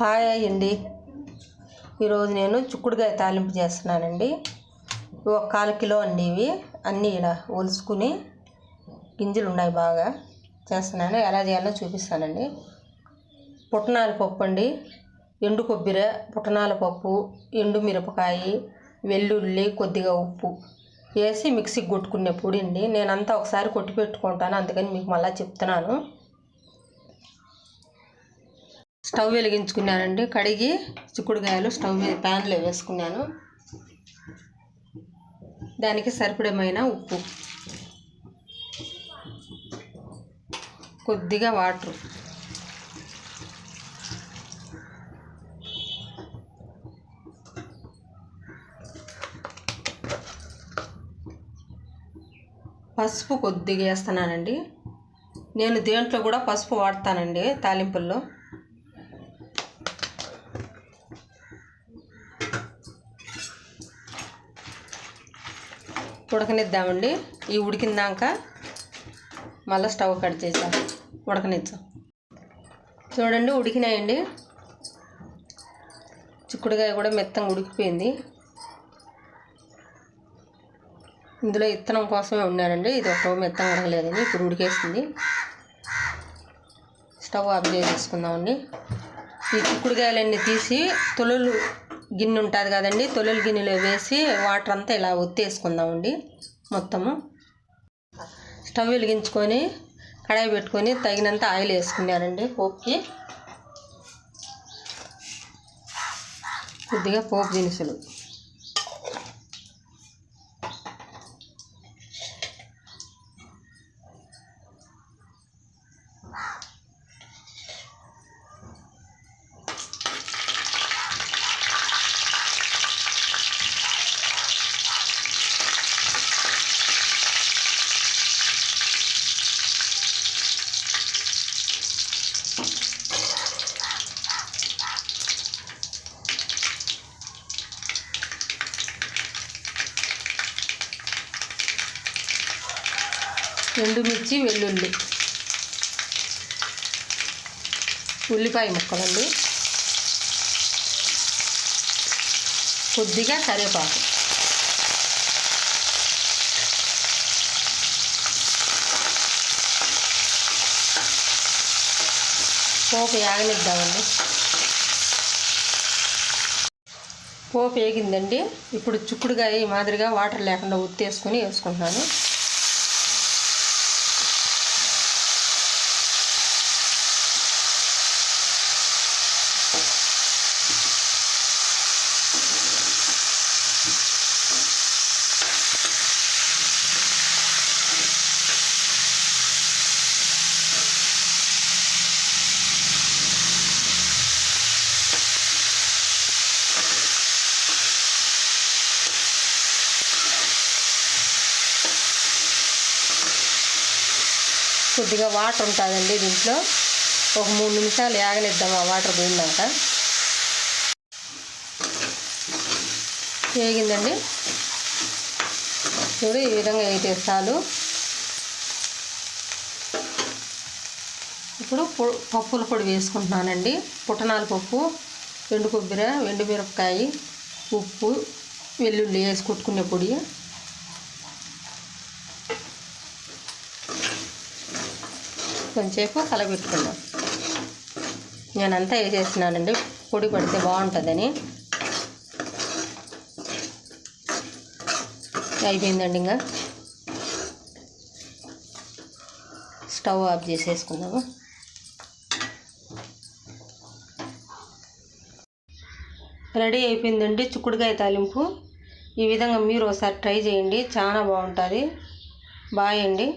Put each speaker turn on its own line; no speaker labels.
Hi అండి. ఈరోజు నేను చిక్కుడుకాయ తాలింపు చేస్తున్నానండి. ఒక కాలు కిలో అండి ఇవి. అన్నీ ఇలా ఒలుసుకుని గింజలు ఉన్నాయి బాగా. చేస్తున్నాను. ఎలా చేయాలో చూపిస్తానండి. పుట్నాల పప్పు అండి. ఎండు కొబ్బరి పుట్నాల పప్పు ఎండు మిరపకాయ వెల్లుల్లి కొద్దిగా ఉప్పు వేసి మిక్సీకి కొట్టుకునే పొడి అండి. నేనంతా ఒకసారి కొట్టి పెట్టుకుంటాను. అందుకని మీకు మళ్ళీ చెప్తున్నాను. స్టవ్ వెలిగించుకున్నానండి. కడిగి చిక్కుడుకాయలు స్టవ్ మీద ప్యాన్లో వేసుకున్నాను. దానికి సరిపడమైన ఉప్పు. కొద్దిగా వాటర్. పసుపు కొద్దిగా వేస్తున్నానండి. నేను దేంట్లో కూడా పసుపు వాడతానండి తాలింపుల్లో. ఉడకనిద్దామండి. ఈ ఉడికిందాక మళ్ళీ స్టవ్ కట్ చేసాం. ఉడకనిచ్చాం. చూడండి ఉడికినాయండి. చిక్కుడుకాయ కూడా మెత్తంగా ఉడికిపోయింది. ఇందులో ఇత్తనం కోసమే ఉన్నానండి ఇది ఒక మెత్తంగా ఉడకలేదండి ఇప్పుడు ఉడికేస్తుంది స్టవ్ ఆఫ్ చేసేసుకుందామండి. ఈ చిక్కుడుకాయలన్నీ తీసి తొలలు గిన్నె ఉంటుంది కదండి తొలిల గిన్నెలో వేసి వాటర్ అంతా ఇలా ఒత్తేసుకుందామండి మొత్తము. స్టవ్ వెలిగించుకొని కడాయి పెట్టుకొని తగినంత ఆయిల్ వేసుకున్నానండి పోపుకి. కొద్దిగా పోపు దినుసులు. ఎండుమిర్చి వెల్లుల్లి. ఉల్లిపాయ ముక్కలండి. కొద్దిగా కరివేపాకు. పోపు యాగనిద్దామండి. పోపు వేగిందండి ఇప్పుడు చిక్కుడుగా ఈ మాదిరిగా వాటర్ లేకుండా ఉత్తేసుకొని వేసుకుంటున్నాను. కొద్దిగా వాటర్ ఉంటుందండి దీంట్లో. ఒక మూడు నిమిషాలు యాగనిద్దాం ఆ వాటర్ పోయిందాక వేగిందండి. చూడు ఈ విధంగా వేయితే చాలు. ఇప్పుడు పప్పుల పొడి వేసుకుంటున్నానండి. పుట్టనాల పప్పు ఎండు కొబ్బరి ఎండు మిరపకాయ ఉప్పు వెల్లుల్లి వేసి కొట్టుకునే పొడి. కొంచెంసేపు కలబెట్టుకుందాం నేనంతా వేసేసినానండి పొడి పడితే బాగుంటుందని. అయిపోయిందండి ఇంకా. స్టవ్ ఆఫ్ చేసేసుకుందాము. రెడీ అయిపోయిందండి చిక్కుడుకాయ తాలింపు. ఈ విధంగా మీరు ఒకసారి ట్రై చేయండి చాలా బాగుంటుంది. బాయ్ అండి.